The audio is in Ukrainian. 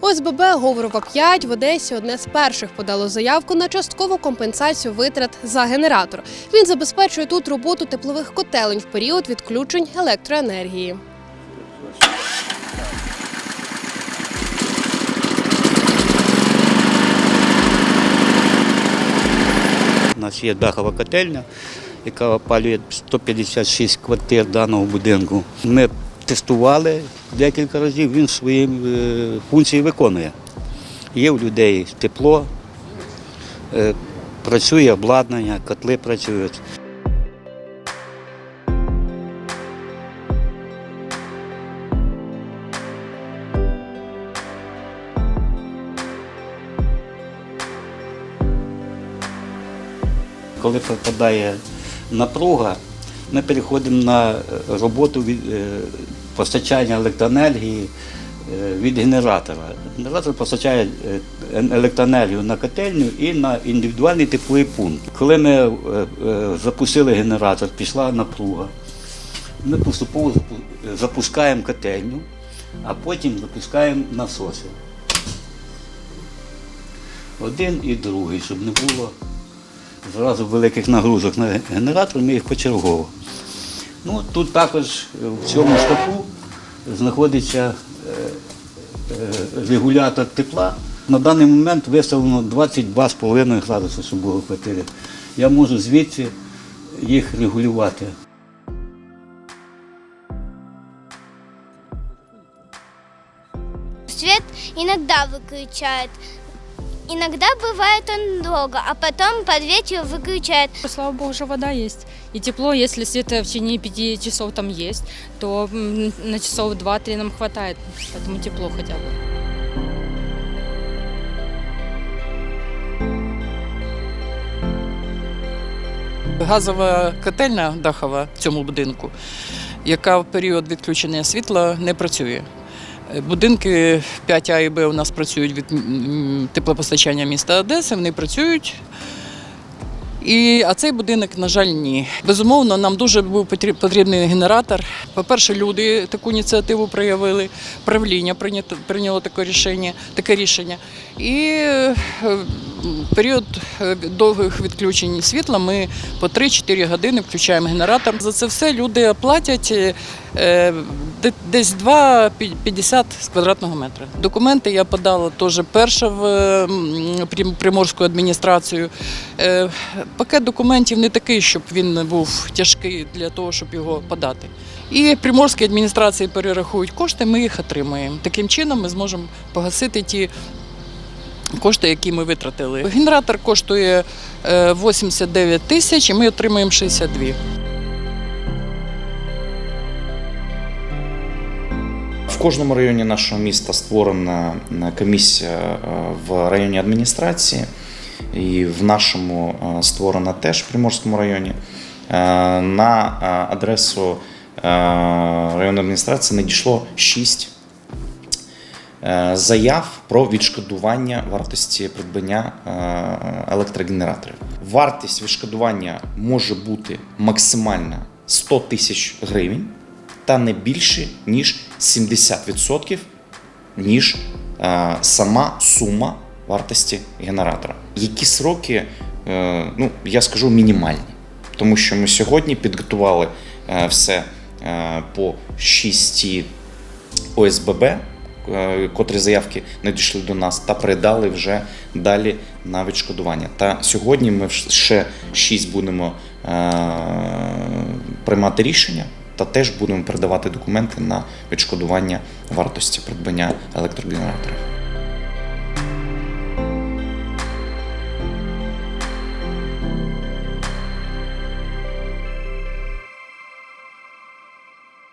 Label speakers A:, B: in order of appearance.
A: ОСББ Говорова 5 в Одесі одне з перших подало заявку на часткову компенсацію витрат за генератор. Він забезпечує тут роботу теплових котелень в період відключень електроенергії.
B: У нас є дахова котельня, яка опалює 156 квартир даного будинку. Ми тестували декілька разів, він свої е, функції виконує. Є у людей тепло, е, працює обладнання, котли працюють. Коли пропадає напруга, ми переходимо на роботу е, постачання електроенергії е, від генератора. Генератор постачає е, електроенергію на котельню і на індивідуальний тепловий пункт. Коли ми е, запустили генератор, пішла напруга. Ми поступово запускаємо котельню, а потім запускаємо насоси. Один і другий, щоб не було зразу великих нагрузок на генератор, ми їх почергово. Ну, тут також е, в цьому шкафу знаходиться е, е, регулятор тепла. На даний момент виставлено 22,5 градуси, в квартирі. Я можу звідси їх регулювати.
C: Свет иногда выключает. Иногда бывает он долго, а потом под вечер выключает.
D: Слава богу, уже вода есть. И тепло, если света в течение пяти часов там есть, то м, на часов два-три нам хватает. Поэтому тепло хотя бы.
E: Газова котельня дахова в цьому будинку, яка в період відключення світла не працює. Е, Будинки 5А і Б у нас працюють від теплопостачання міста Одеси, вони працюють. І, а цей будинок, на жаль, ні. Безумовно, нам дуже був потрібний генератор. По-перше, люди таку ініціативу проявили, правління прийняло таке рішення, таке рішення. І е, період е, довгих відключень світла ми по 3-4 години включаємо генератор. За це все люди платять е, де- десь 2,50 з квадратного метра. Документи я подала теж перша в Приморську адміністрацію. Е, Пакет документів не такий, щоб він був тяжкий для того, щоб його подати. І приморські адміністрації перерахують кошти, ми їх отримуємо. Таким чином ми зможемо погасити ті кошти, які ми витратили. Генератор коштує е, 89 тисяч, і ми отримуємо 62.
F: В кожному районі нашого міста створена е, комісія е, в районній адміністрації, і в нашому е, створена теж в Приморському районі. Е, На е, адресу е, районної адміністрації надійшло 6 заяв про відшкодування вартості придбання е, електрогенераторів. Вартість відшкодування може бути максимальна 100 тисяч гривень та не більше ніж 70% ніж е, сама сума вартості генератора. Які сроки, е, ну я скажу, мінімальні, тому що ми сьогодні підготували е, все е, по 6 ОСББ, е, котрі заявки надійшли до нас, та передали вже далі на відшкодування. Та сьогодні ми ще 6 будемо е, приймати рішення. Та теж будемо передавати документи на відшкодування вартості придбання електрогенераторів.